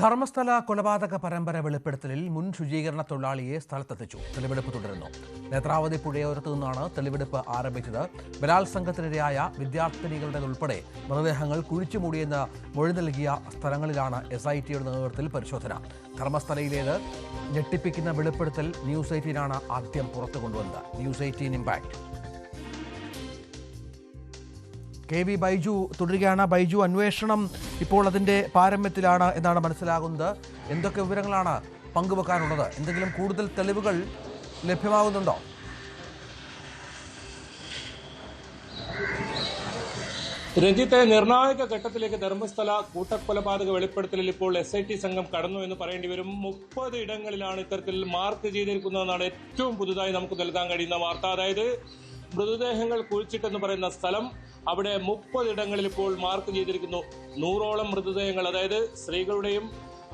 ധർമ്മസ്ഥല കൊലപാതക പരമ്പര വെളിപ്പെടുത്തലിൽ മുൻ ശുചീകരണ തൊഴിലാളിയെ സ്ഥലത്തെത്തിച്ചു. തെളിവെടുപ്പ് തുടരുന്നു. നേത്രാവതി പുഴയോരത്തു നിന്നാണ് തെളിവെടുപ്പ് ആരംഭിച്ചത്. ബലാത്സംഗത്തിനിരയായ വിദ്യാർത്ഥിനികളുടേതുൾപ്പെടെ മൃതദേഹങ്ങൾ കുഴിച്ചുമൂടിയെന്ന് മൊഴി നൽകിയ സ്ഥലങ്ങളിലാണ് എസ് ഐ ടിയുടെ നേതൃത്വത്തിൽ പരിശോധന. ധർമ്മസ്ഥലയിലേത് ഞെട്ടിപ്പിക്കുന്ന വെളിപ്പെടുത്തൽ ന്യൂസ് എയ്റ്റീനാണ് ആദ്യം പുറത്തു കൊണ്ടുവന്നത് News Eighteen impact. K V Baiju തുടരുകയാണ്. ബൈജു അന്വേഷണം ഇപ്പോൾ അതിന്റെ പാരമ്യത്തിലാണ് എന്നാണ് മനസ്സിലാകുന്നത്. എന്തൊക്കെ വിവരങ്ങളാണ് പങ്കുവെക്കാനുള്ളത്? എന്തെങ്കിലും കൂടുതൽ തെളിവുകൾ ലഭ്യമാകുന്നുണ്ടോ? രഞ്ജിത്തെ നിർണായക ഘട്ടത്തിലേക്ക് ധർമ്മസ്ഥല കൂട്ടക്കൊലപാതക വെളിപ്പെടുത്തലിൽ ഇപ്പോൾ എസ് ഐ ടി സംഘം കടന്നു എന്ന് പറയേണ്ടി വരും. മുപ്പത് ഇടങ്ങളിലാണ് ഇത്തരത്തിൽ മാർക്ക് ചെയ്തിരിക്കുന്നതെന്നാണ് ഏറ്റവും പുതുതായി നമുക്ക് നൽകാൻ കഴിയുന്ന വാർത്ത. അതായത് മൃതദേഹങ്ങൾ കുഴിച്ചിട്ടെന്ന് പറയുന്ന സ്ഥലം അവിടെ മുപ്പതിടങ്ങളിൽ ഇപ്പോൾ മാർക്ക് ചെയ്തിരിക്കുന്നു. നൂറോളം മൃതദേഹങ്ങൾ അതായത് സ്ത്രീകളുടെയും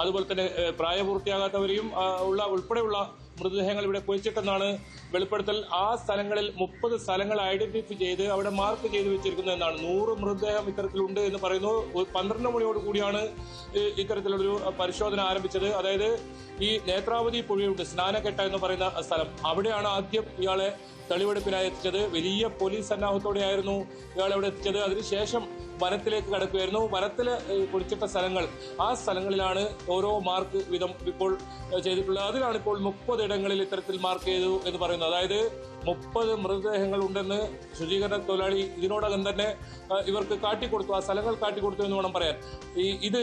അതുപോലെ തന്നെ പ്രായപൂർത്തിയാകാത്തവരെയും ഉള്ള ഉൾപ്പെടെയുള്ള മൃതദേഹങ്ങൾ ഇവിടെ കുഴിച്ചിട്ടെന്നാണ് വെളിപ്പെടുത്തൽ. ആ സ്ഥലങ്ങളിൽ മുപ്പത് സ്ഥലങ്ങൾ ഐഡന്റിഫൈ ചെയ്ത് അവിടെ മാർക്ക് ചെയ്ത് വെച്ചിരിക്കുന്നു എന്നാണ്. നൂറ് മൃതദേഹം ഇത്തരത്തിലുണ്ട് എന്ന് പറയുന്നു. പന്ത്രണ്ട് മണിയോട് കൂടിയാണ് ഇത്തരത്തിലുള്ളൊരു പരിശോധന ആരംഭിച്ചത്. അതായത് ഈ നേത്രാവതി പുഴയുണ്ട് സ്നാനക്കെട്ട എന്ന് പറയുന്ന സ്ഥലം. അവിടെയാണ് ആദ്യം ഇയാളെ തെളിവെടുപ്പിനായി എത്തിച്ചത്. വലിയ പോലീസ് സന്നാഹത്തോടെയായിരുന്നു ഇയാൾ അവിടെ എത്തിച്ചത്. അതിനുശേഷം വനത്തിലേക്ക് കടക്കുകയായിരുന്നു. വനത്തിൽ കുടിച്ചിട്ട സ്ഥലങ്ങൾ. ആ സ്ഥലങ്ങളിലാണ് ഓരോ മാർക്ക് വിധം ഇപ്പോൾ ചെയ്തിട്ടുള്ളത്. അതിലാണ് ഇപ്പോൾ മുപ്പത് ഇടങ്ങളിൽ ഇത്തരത്തിൽ മാർക്ക് ചെയ്തു എന്ന് പറയുന്നു. അതായത് മുപ്പത് മൃതദേഹങ്ങൾ ഉണ്ടെന്ന് ശുചീകരണ തൊഴിലാളി ഇതിനോടകം തന്നെ ഇവർക്ക് കാട്ടിക്കൊടുത്തു ആ സ്ഥലങ്ങൾ കാട്ടിക്കൊടുത്തു എന്ന് വേണം പറയാൻ. ഈ ഇത്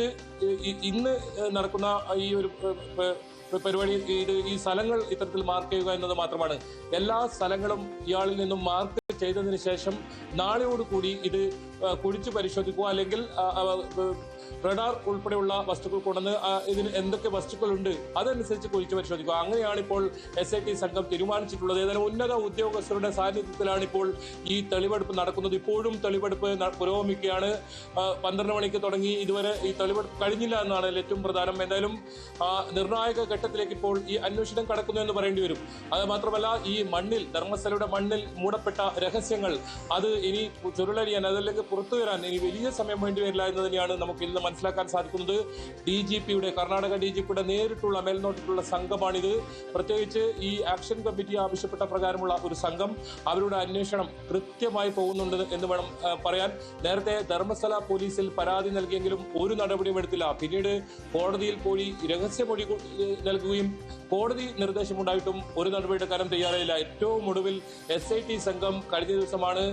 ഇന്ന് നടക്കുന്ന ഈ ഒരു പരിപാടി ഇത് ഈ സ്ഥലങ്ങൾ ഇത്തരത്തിൽ മാർക്ക് ചെയ്യുക എന്നത് മാത്രമാണ്. എല്ലാ സ്ഥലങ്ങളും ഇയാളിൽ നിന്നും മാർക്ക് ചെയ്തതിന് ശേഷം നാളെയോടുകൂടി ഇത് കുഴിച്ച് പരിശോധിക്കുക അല്ലെങ്കിൽ റഡാർ ഉൾപ്പെടെയുള്ള വസ്തുക്കൾ കൊണ്ടുവന്ന് ഇതിന് എന്തൊക്കെ വസ്തുക്കളുണ്ട് അതനുസരിച്ച് കുഴിച്ച് പരിശോധിക്കുക. അങ്ങനെയാണ് ഇപ്പോൾ എസ് ഐ ടി സംഘം തീരുമാനിച്ചിട്ടുള്ളത്. ഏതായാലും ഉന്നത ഉദ്യോഗസ്ഥരുടെ സാന്നിധ്യത്തിലാണ് ഇപ്പോൾ ഈ തെളിവെടുപ്പ് നടക്കുന്നത്. ഇപ്പോഴും തെളിവെടുപ്പ് പുരോഗമിക്കുകയാണ്. പന്ത്രണ്ട് മണിക്ക് തുടങ്ങി ഇതുവരെ ഈ തെളിവെടുപ്പ് കഴിഞ്ഞില്ല എന്നാണ് ഏറ്റവും പ്രധാനം. എന്തായാലും നിർണായക ഘട്ടത്തിലേക്ക് ഇപ്പോൾ ഈ അന്വേഷണം കടക്കുന്നു എന്ന് പറയേണ്ടി വരും. അത് മാത്രമല്ല ഈ മണ്ണിൽ ധർമ്മസ്ഥലയുടെ മണ്ണിൽ മൂടപ്പെട്ട രഹസ്യങ്ങൾ അത് ഇനി ചുരുളരിയാൻ അതല്ലെങ്കിൽ പുറത്തു വരാൻ ഇനി വലിയ സമയം വേണ്ടി വരില്ല എന്ന് തന്നെയാണ് നമുക്ക് ഇന്ന് മനസ്സിലാക്കാൻ സാധിക്കുന്നത്. ഡി ജി പിയുടെ കർണാടക ഡി ജി പിയുടെ നേരിട്ടുള്ള മേൽനോട്ടിട്ടുള്ള സംഘമാണിത്. പ്രത്യേകിച്ച് ഈ ആക്ഷൻ കമ്മിറ്റി ആവശ്യപ്പെട്ട പ്രകാരമുള്ള ഒരു സംഘം അവരുടെ അന്വേഷണം കൃത്യമായി പോകുന്നുണ്ട് എന്ന് വേണം പറയാൻ. നേരത്തെ ധർമ്മസ്ഥല പോലീസിൽ പരാതി നൽകിയെങ്കിലും ഒരു നടപടിയും എടുത്തില്ല. പിന്നീട് കോടതിയിൽ പോയി രഹസ്യമൊഴി നൽകുകയും കോടതി നിർദ്ദേശമുണ്ടായിട്ടും ഒരു നടപടി എടുക്കാനും തയ്യാറായില്ല. ഏറ്റവും ഒടുവിൽ എസ് ഐ ടി സംഘം കഴിഞ്ഞ ദിവസമാണ്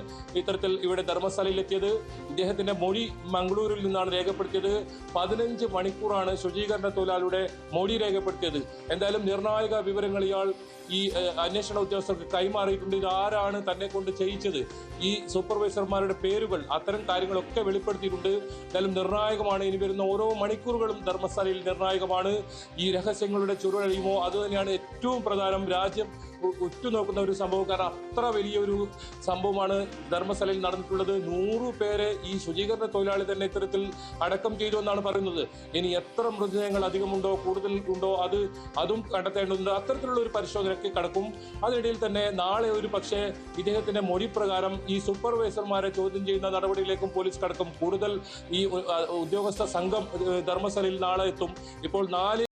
ഇത്തരത്തിൽ ഇവിടെ ധർമ്മശാലയിൽ എത്തിയത് ഇദ്ദേഹത്തിന്റെ മൊഴി മംഗളൂരിൽ നിന്നാണ് രേഖപ്പെടുത്തിയത്. പതിനഞ്ച് മണിക്കൂറാണ് ശുചീകരണ തൊഴിലാളിയുടെ മൊഴി രേഖപ്പെടുത്തിയത്. എന്തായാലും നിർണായക വിവരങ്ങൾ ഇയാൾ ഈ അന്വേഷണ ഉദ്യോഗസ്ഥർക്ക് കൈമാറിയിട്ടുണ്ട് ഇത് ആരാണ് തന്നെ കൊണ്ട് ചെയ്യിച്ചത്? ഈ സൂപ്പർവൈസർമാരുടെ പേരുകൾ അത്തരം കാര്യങ്ങളൊക്കെ വെളിപ്പെടുത്തിയിട്ടുണ്ട്. എന്തായാലും നിർണായകമാണ്. ഇനി വരുന്ന ഓരോ മണിക്കൂറുകളും ധർമ്മസ്ഥലയിൽ നിർണായകമാണ്. ഈ രഹസ്യങ്ങളുടെ ചുരുളഴിയുമോ? അത് തന്നെയാണ് ഏറ്റവും പ്രധാനം. രാജ്യം ഉറ്റുനോക്കുന്ന ഒരു സംഭവം. കാരണം അത്ര വലിയൊരു സംഭവമാണ് ധർമ്മസ്ഥലയിൽ നടന്നിട്ടുള്ളത്. നൂറു പേരെ ഈ ശുചീകരണ തൊഴിലാളി തന്നെ ഇത്തരത്തിൽ അടക്കം ചെയ്തു എന്നാണ് പറയുന്നത്. ഇനി എത്ര മൃതദേഹങ്ങൾ അധികമുണ്ടോ കൂടുതൽ ഉണ്ടോ അത് അതും കണ്ടെത്തേണ്ടതുണ്ട്. അത്തരത്തിലുള്ള ഒരു പരിശോധനയ്ക്ക് കടക്കും. അതിനിടയിൽ തന്നെ നാളെ ഒരു പക്ഷേ ഇദ്ദേഹത്തിന്റെ മൊഴി പ്രകാരം ഈ സൂപ്പർവൈസർമാരെ ചോദ്യം ചെയ്യുന്ന നടപടിയിലേക്കും പോലീസ് കടക്കും. കൂടുതൽ ഈ ഉദ്യോഗസ്ഥ സംഘം ധർമ്മസ്ഥലയിൽ നാളെ എത്തും. ഇപ്പോൾ നാല്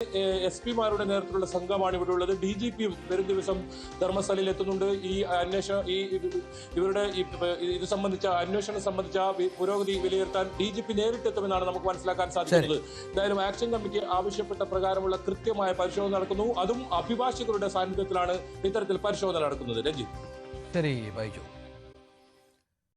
എസ് പിമാരുടെ നേതൃത്വത്തിലുള്ള സംഘമാണ് ഇവിടെ ഉള്ളത് ഡി ജി പിയും വരും ദിവസം ധർമ്മസ്ഥലയിൽ എത്തുന്നുണ്ട്. ഈ അന്വേഷണ ഈ ഇവരുടെ ഇത് സംബന്ധിച്ച അന്വേഷണം സംബന്ധിച്ച പുരോഗതി വിലയിരുത്താൻ ഡി ജി പി നേരിട്ടെത്തുമെന്നാണ് നമുക്ക് മനസ്സിലാക്കാൻ സാധിക്കുന്നത്. എന്തായാലും ആക്ഷൻ കമ്മിറ്റി ആവശ്യപ്പെട്ട പ്രകാരമുള്ള കൃത്യമായ പരിശോധന നടക്കുന്നു. അതും അഭിഭാഷകരുടെ സാന്നിധ്യത്തിലാണ് ഇത്തരത്തിൽ പരിശോധന നടക്കുന്നത്. രഞ്ജിത്ത്. ശരി ബൈജു.